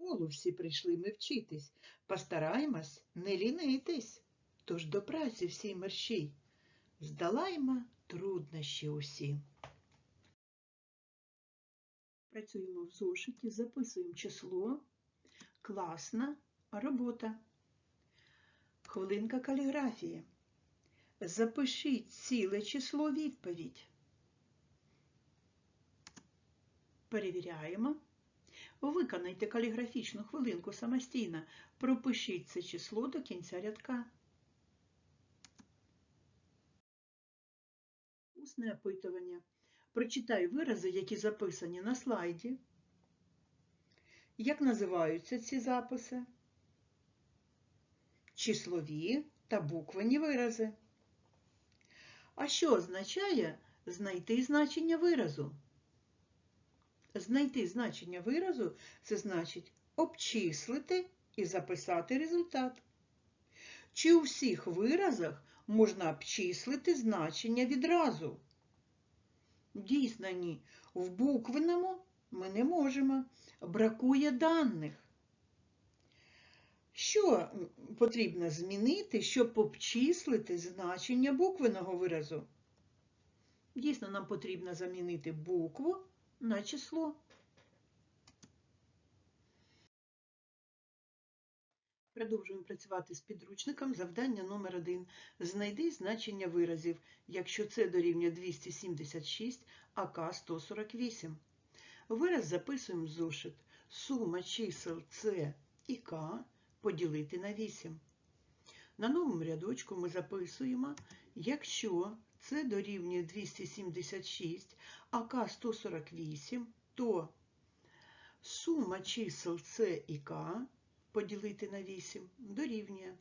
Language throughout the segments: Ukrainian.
школу всі прийшли ми вчитись, постараємось не лінитись. Тож до праці всі мерщій, здолаємо труднощі усі. Працюємо в зошиті, записуємо число. Класна робота. Хвилинка каліграфії. Запишіть ціле число відповідь. Перевіряємо. Виконайте каліграфічну хвилинку самостійно. Пропишіть це число до кінця рядка. Усне опитування. Прочитай вирази, які записані на слайді. Як називаються ці записи? Числові та буквені вирази. А що означає знайти значення виразу? Знайти значення виразу це значить обчислити і записати результат. Чи у всіх виразах можна обчислити значення відразу? Дійсно, ні. В буквеному ми не можемо. Бракує даних. Що потрібно змінити, щоб обчислити значення буквеного виразу? Дійсно, нам потрібно замінити букву на число. Продовжуємо працювати з підручником. Завдання номер 1 Знайди значення виразів, якщо це дорівнює 276, АК 148. Вираз записуємо в зошит. Сума чисел С і К поділити на 8. На новому рядочку ми записуємо, якщо це дорівнює 276, АК 148, то сума чисел С і К поділити на 8 дорівнює.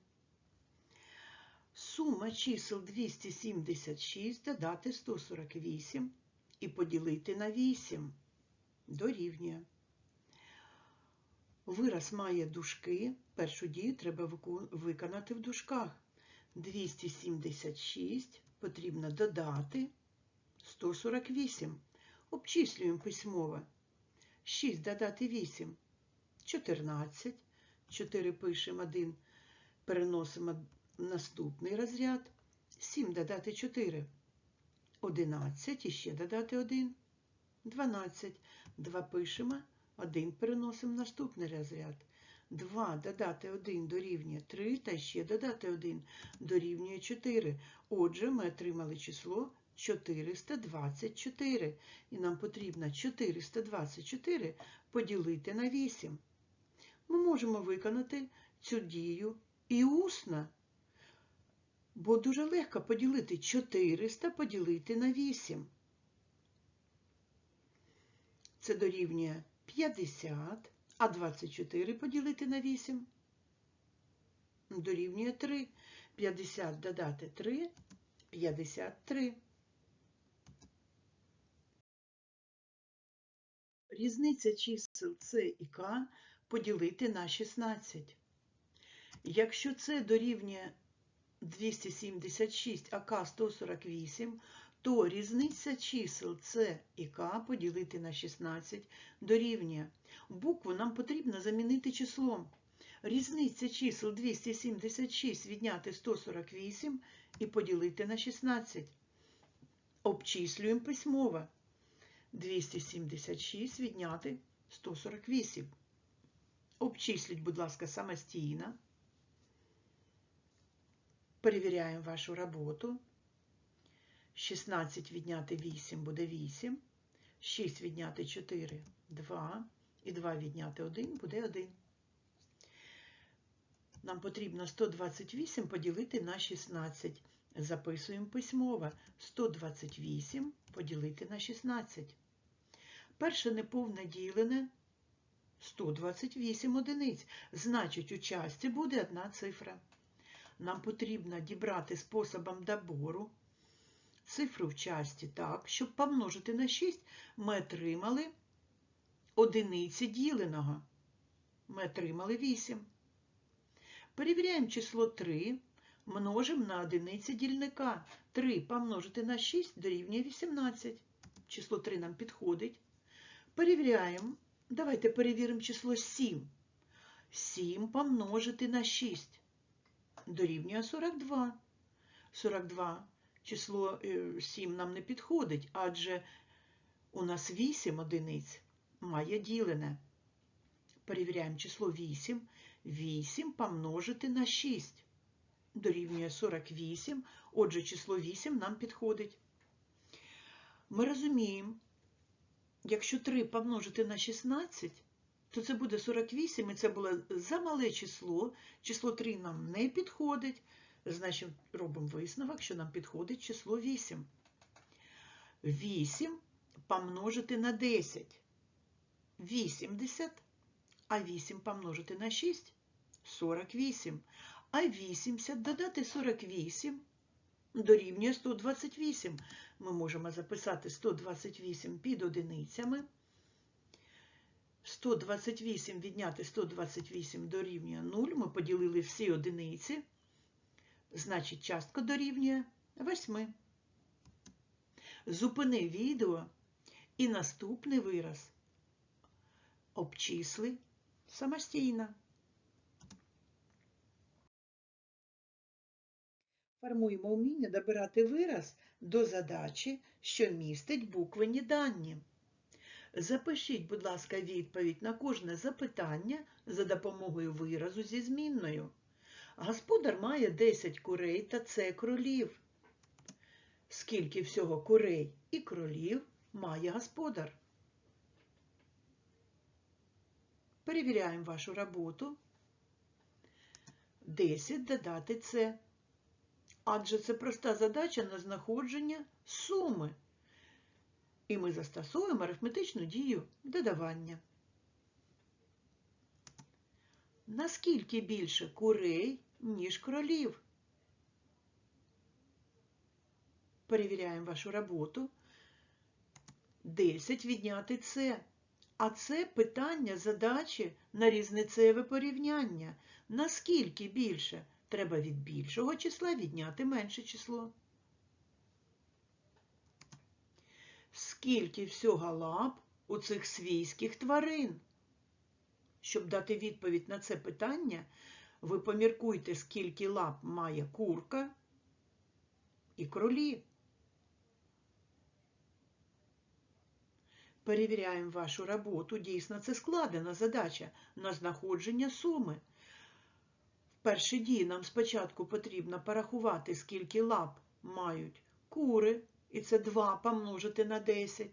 Сума чисел 276 додати 148 і поділити на 8 дорівнює. Вираз має дужки, першу дію треба виконати в дужках. 276 потрібно додати 148. Обчислюємо письмово. 6 додати 8 14. 4 пишемо 1, переносимо наступний розряд. 7 додати 4. 11 і ще додати 1. 12. 2 пишемо, 1 переносимо наступний розряд. 2 додати 1 дорівнює 3, та ще додати 1 дорівнює 4. Отже, ми отримали число 424. І нам потрібно 424 поділити на 8. Ми можемо виконати цю дію і усно, бо дуже легко поділити 400 поділити на 8. Це дорівнює 50, а 24 поділити на 8 дорівнює 3. 50 додати 3, 53. Різниця чисел С і К поділити на 16. Якщо це дорівнює 276, а К 148, то різниця чисел С і К поділити на 16 дорівнює. Букву нам потрібно замінити числом. Різниця чисел 276 відняти 148 і поділити на 16. Обчислюємо письмово. 276 відняти 148. Обчисліть, будь ласка, самостійно. Перевіряємо вашу роботу. 16 відняти 8 буде 8. 6 відняти 4 2. І 2 відняти 1 буде 1. Нам потрібно 128 поділити на 16. Записуємо письмово. 128 поділити на 16. Перше неповне ділене 128 одиниць. Значить, у часті буде одна цифра. Нам потрібно дібрати способом добору цифру в часті так, щоб помножити на 6, ми отримали одиниці діленого. Ми отримали 8. Перевіряємо число 3, множимо на одиниці дільника. 3 помножити на 6 дорівнює 18. Число 3 нам підходить. Перевіряємо. Давайте перевіримо число 7. 7 помножити на 6 дорівнює 42. 42 число е, 7 нам не підходить, адже у нас 8 одиниць має ділене. Перевіряємо число 8. 8 помножити на 6 дорівнює 48. Отже, число 8 нам підходить. Ми розуміємо, якщо 3 помножити на 16, то це буде 48, і це було замале число. Число 3 нам не підходить. Значить, робимо висновок, що нам підходить число 8. 8 помножити на 10. 80. А 8 помножити на 6 48. А 80 додати 48 дорівнює 128. Ми можемо записати 128 під одиницями. 128 відняти 128 дорівнює 0. Ми поділили всі одиниці. Значить, частка дорівнює 8. Зупини відео і наступний вираз обчисли самостійно. Формуємо вміння добирати вираз до задачі, що містить буквені дані. Запишіть, будь ласка, відповідь на кожне запитання за допомогою виразу зі змінною. Господар має 10 курей та це кролів. Скільки всього курей і кролів має господар? Перевіряємо вашу роботу. 10 додати це. Адже це проста задача на знаходження суми. І ми застосуємо арифметичну дію додавання. Наскільки більше курей, ніж кролів? Перевіряємо вашу роботу. 10 відняти це. А це питання задачі на різницеве порівняння. Наскільки більше? Треба від більшого числа відняти менше число. Скільки всього лап у цих свійських тварин? Щоб дати відповідь на це питання, ви поміркуйте, скільки лап має курка і кролі. Перевіряємо вашу роботу. Дійсно, це складена задача на знаходження суми. В першій дії нам спочатку потрібно порахувати, скільки лап мають кури, і це 2 помножити на 10.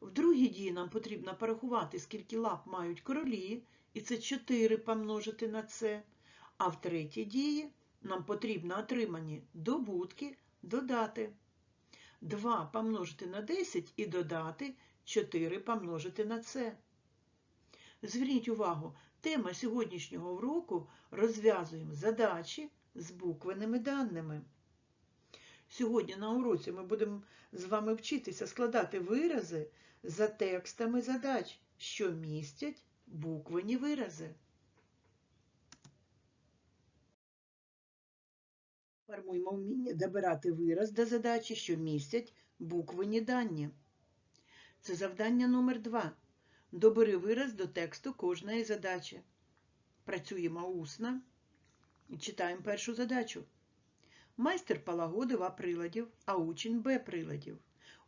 В другій дії нам потрібно порахувати, скільки лап мають кролі, і це 4 помножити на це. А в третій дії нам потрібно отримані добутки додати. 2 помножити на 10 і додати 4 помножити на це. Зверніть увагу, тема сьогоднішнього уроку розв'язуємо задачі з буквеними даними. Сьогодні на уроці ми будемо з вами вчитися складати вирази за текстами задач, що містять буквені вирази. Формуємо вміння добирати вираз до задачі, що містять буквені дані. Це завдання номер 2. Добери вираз до тексту кожної задачі. Працюємо усно і читаємо першу задачу. Майстер полагодив А приладів, а учень Б приладів.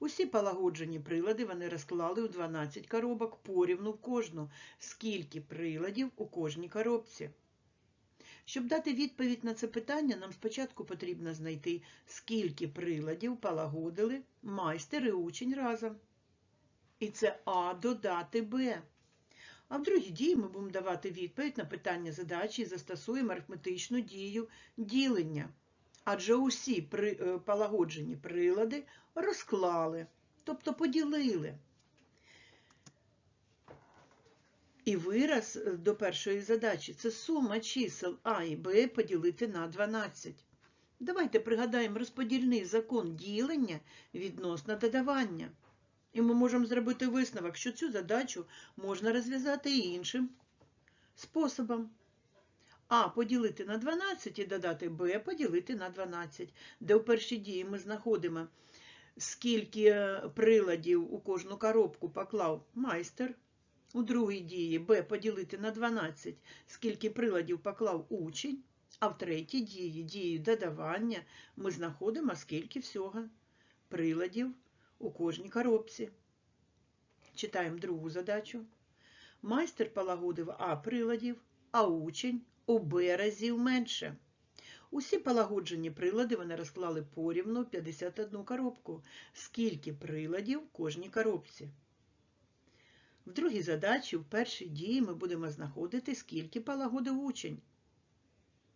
Усі полагоджені прилади вони розклали у 12 коробок порівну в кожну, скільки приладів у кожній коробці. Щоб дати відповідь на це питання, нам спочатку потрібно знайти, скільки приладів полагодили майстер і учень разом. І це А додати Б. А в другій дії ми будемо давати відповідь на питання задачі і застосуємо арифметичну дію ділення. Адже усі при, е, полагоджені прилади розклали, тобто поділили. І вираз е, до першої задачі це сума чисел А і Б поділити на 12. Давайте пригадаємо розподільний закон ділення відносно додавання. І ми можемо зробити висновок, що цю задачу можна розв'язати іншим способом. А поділити на 12 і додати Б поділити на 12, де у першій дії ми знаходимо, скільки приладів у кожну коробку поклав майстер, У другій дії Б поділити на 12, скільки приладів поклав учень, а в третій дії, дії додавання, ми знаходимо скільки всього приладів у кожній коробці. Читаємо другу задачу. Майстер полагодив А приладів, а учень Б разів менше. Усі полагоджені прилади вони розклали порівну 51 коробку. Скільки приладів в кожній коробці? В другій задачі, в першій дії, ми будемо знаходити, скільки полагодив учень.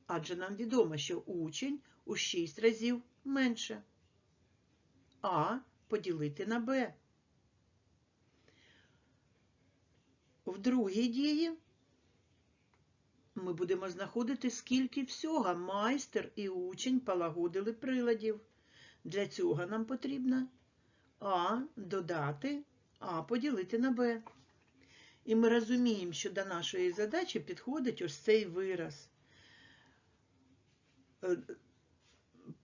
Адже нам відомо, що учень у 6 разів менше. А поділити на Б. В другій дії ми будемо знаходити, скільки всього майстер і учень полагодили приладів. Для цього нам потрібно А додати, А поділити на Б. І ми розуміємо, що до нашої задачі підходить ось цей вираз. Е,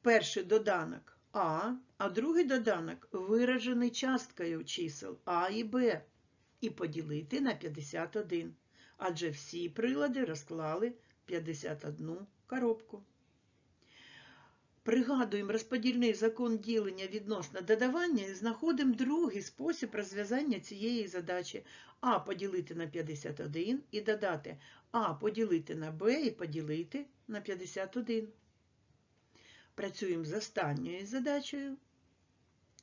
Перший доданок А, а другий доданок виражений часткою чисел А і Б. І поділити на 51 адже всі прилади розклали 51 коробку. Пригадуємо розподільний закон ділення відносно додавання і знаходимо другий спосіб розв'язання цієї задачі. А поділити на 51 і додати А поділити на Б і поділити на 51. Працюємо з останньою задачею.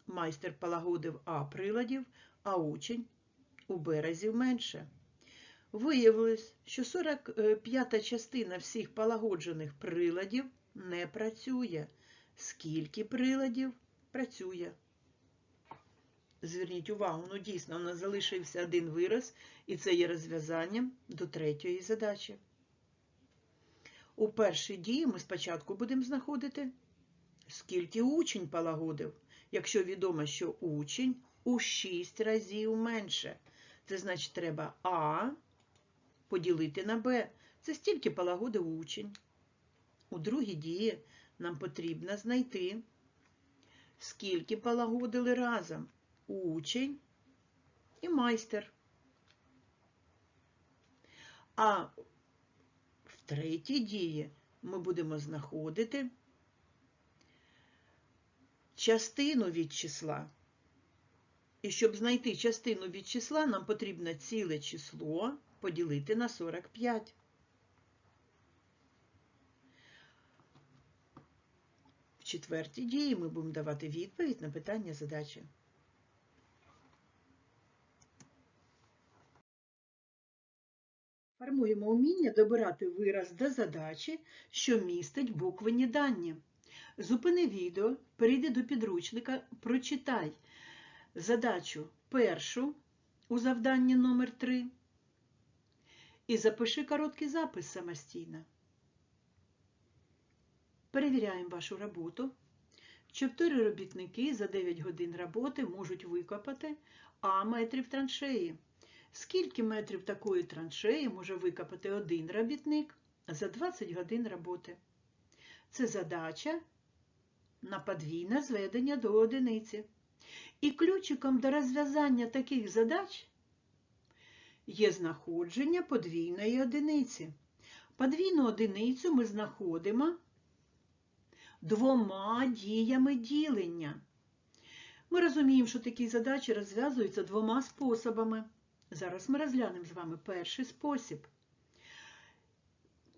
Майстер полагодив А приладів, а учень у Б разів менше. Виявилось, що 45-та частина всіх полагоджених приладів не працює. Скільки приладів працює? Зверніть увагу, ну дійсно, у нас залишився один вираз, і це є розв'язанням до третьої задачі. У першій дії ми спочатку будемо знаходити, скільки учень полагодив, якщо відомо, що учень у 6 разів менше. Це значить, треба А поділити на Б. Це стільки полагодив учень. У другій дії нам потрібно знайти, скільки полагодили разом учень і майстер. А в третій дії ми будемо знаходити частину від числа. І щоб знайти частину від числа, нам потрібно ціле число поділити на 45. В четвертій дії ми будемо давати відповідь на питання задачі. Формуємо уміння добирати вираз до задачі, що містить буквені дані. Зупини відео, перейди до підручника, прочитай задачу першу у завданні номер 3 і запиши короткий запис самостійно. Перевіряємо вашу роботу. Чотири робітники за 9 годин роботи можуть викопати А метрів траншеї. Скільки метрів такої траншеї може викопати один робітник за 20 годин роботи? Це задача на подвійне зведення до одиниці. І ключиком до розв'язання таких задач є знаходження подвійної одиниці. Подвійну одиницю ми знаходимо двома діями ділення. Ми розуміємо, що такі задачі розв'язуються двома способами. Зараз ми розглянемо з вами перший спосіб.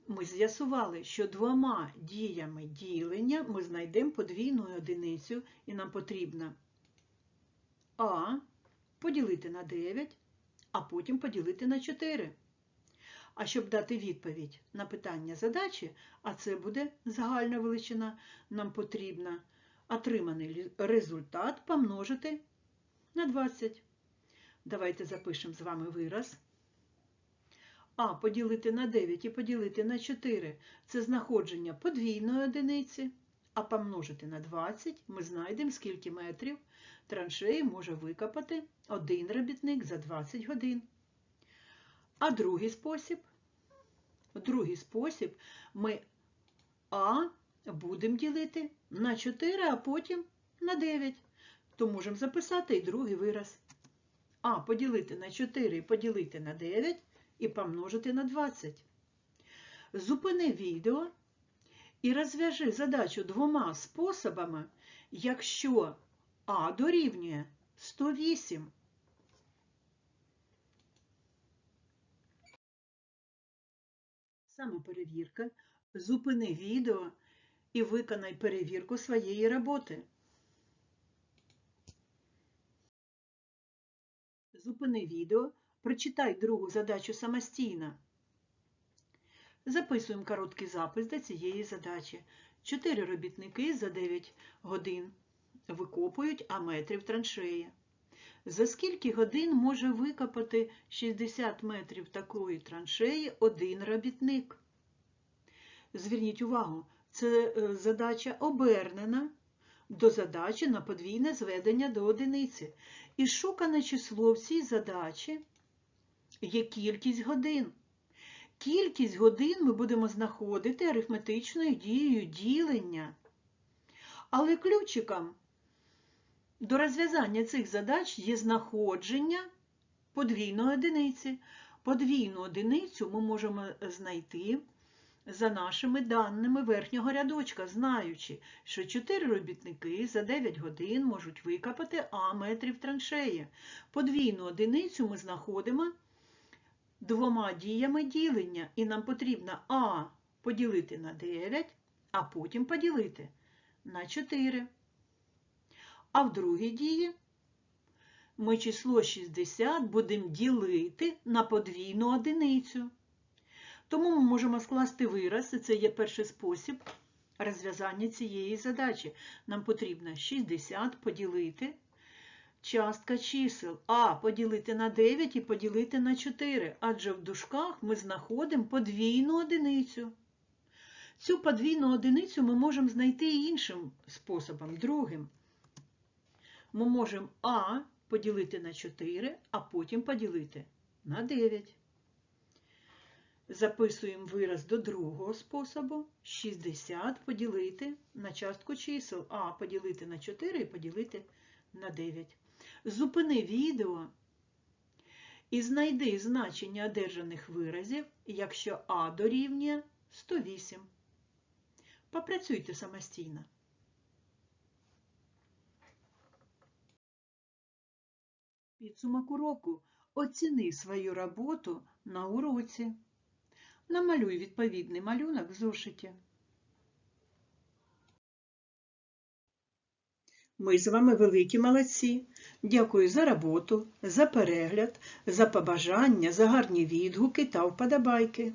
Ми з'ясували, що двома діями ділення ми знайдемо подвійну одиницю, і нам потрібно А поділити на 9, а потім поділити на 4. А щоб дати відповідь на питання задачі, а це буде загальна величина, нам потрібно отриманий результат помножити на 20. Давайте запишемо з вами вираз. А поділити на 9 і поділити на 4 це знаходження подвійної одиниці, а помножити на 20 ми знайдемо, скільки метрів траншеї може викопати один робітник за 20 годин. А другий спосіб, другий спосіб ми А будемо ділити на 4, а потім на 9. То можемо записати і другий вираз. А поділити на 4 поділити на 9 і помножити на 20. Зупини відео і розв'яжи задачу двома способами, якщо А дорівнює 108. Саме перевірка. Зупини відео і виконай перевірку своєї роботи. Зупини відео, прочитай другу задачу самостійно. Записуємо короткий запис до цієї задачі. Чотири робітники за 9 годин викопують А метрів траншеї. За скільки годин може викопати 60 метрів такої траншеї один робітник? Зверніть увагу, це е, задача обернена до задачі на подвійне зведення до одиниці. І шукане число в цій задачі є кількість годин. Кількість годин ми будемо знаходити арифметичною дією ділення. Але ключиком до розв'язання цих задач є знаходження подвійної одиниці. Подвійну одиницю ми можемо знайти за нашими даними верхнього рядочка, знаючи, що 4 робітники за 9 годин можуть викопати А метрів траншеї. Подвійну одиницю ми знаходимо двома діями ділення, і нам потрібно А поділити на 9, а потім поділити на 4. А в другій дії ми число 60 будемо ділити на подвійну одиницю. Тому ми можемо скласти вираз, і це є перший спосіб розв'язання цієї задачі. Нам потрібно 60 поділити частка чисел А поділити на 9 і поділити на 4, адже в дужках ми знаходимо подвійну одиницю. Цю подвійну одиницю ми можемо знайти іншим способом, другим. Ми можемо А поділити на 4, а потім поділити на 9. Записуємо вираз до другого способу. 60 поділити на частку чисел А поділити на 4 і поділити на 9. Зупини відео і знайди значення одержаних виразів, якщо А дорівнює 108. Попрацюйте самостійно. Підсумок уроку. Оціни свою роботу на уроці. Намалюй відповідний малюнок в зошиті. Ми з вами великі молодці. Дякую за роботу, за перегляд, за побажання, за гарні відгуки та вподобайки.